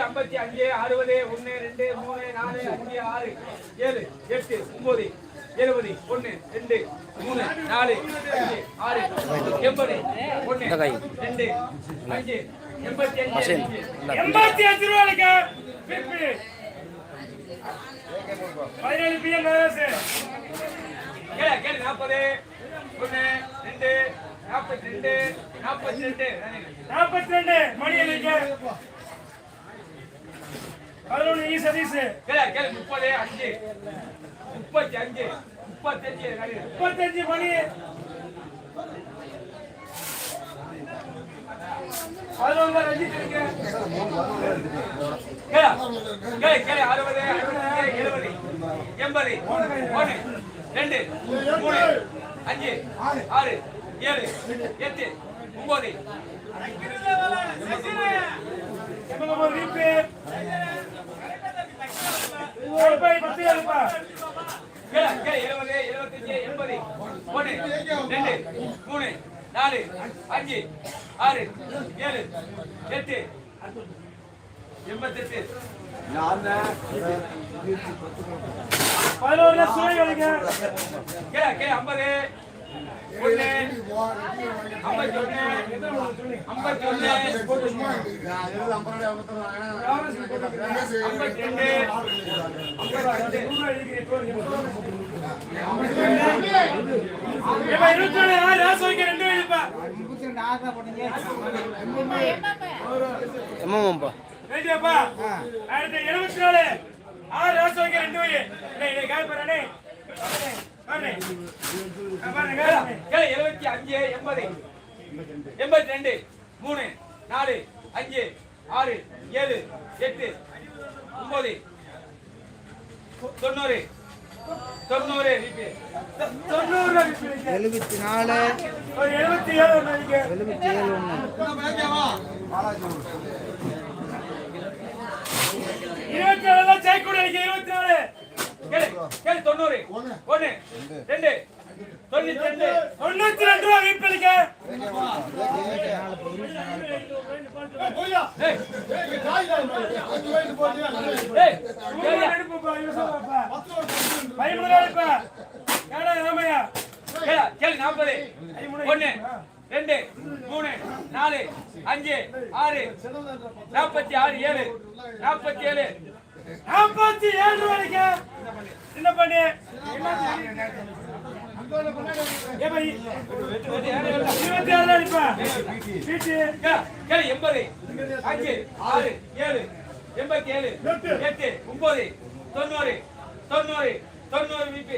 ஐம்பத்தி அஞ்சு அறுபது ஒன்னு ரெண்டு மூணு நாலு அஞ்சு ஆறு ஏழு எட்டு ஒன்பது எழுபது ஒன்னு ரெண்டு மூணு நாலு அஞ்சு ஆறு எண்பது ஒன்னு ரெண்டு அஞ்சு எண்பத்தி அஞ்சு அஞ்சு. எண்பத்தி அஞ்சு ரூபாய்க்கு பதினேழு பிஎம் நாற்பது ஒன்னு ரெண்டு நாற்பத்தி ரெண்டு நாற்பத்தி ரெண்டு நாற்பத்தி ரெண்டு மணி எனக்கு. பதினொன்று இ சதீஷ். முப்பது அஞ்சு முப்பத்தி அஞ்சு. முப்பத்தஞ்சு முப்பத்தஞ்சு மணி. பதினொன்று கேளு, அறுபது எழுபது எண்பது ஒன்னு ரெண்டு மூணு அஞ்சு ஆறு. ஏழு எட்டு ஒன்பது மூணு நாலு அஞ்சு ஆறு ஏழு எட்டு எண்பத்தெட்டு. பதினோரு ஐம்பது. ஒன்னு ஐம்பத்தி ஒன்னு ஐம்பத்தி நாலு. ஆறு ரெண்டு எழுபத்தி நாலு ஆறு ரெண்டு கால் பாரு எழுபத்தி அஞ்சு எண்பது எண்பத்தி ரெண்டு மூணு நாலு அஞ்சு ஆறு ஏழு எட்டு ஒன்பது தொண்ணூறு தொண்ணூறு தொண்ணூறு எழுபத்தி நாலு எழுபத்தி ஏழு எழுபத்தி ஏழு இருபத்தி நாலு இருபத்தி நாலு கேளு, கேளு, தொண்ணூறு ஒன்னு ரெண்டு. தொண்ணூத்தி ரெண்டு. தொண்ணூத்தி ரெண்டு ரூபா வீப்பளிக்க நாற்பது ஒன்னு ரெண்டு மூணு நாலு அஞ்சு ஆறு நாற்பத்தி ஆறு ஏழு. நாற்பத்தி ஏழு. நாற்பத்தி ஏழு என்ன பண்ணு? இருபத்தி ஆறு அடிப்பா எண்பது அஞ்சு ஆறு ஏழு எண்பத்தி ஏழு எட்டு ஒன்பது தொண்ணூறு தொண்ணூறு தொண்ணூறு விபி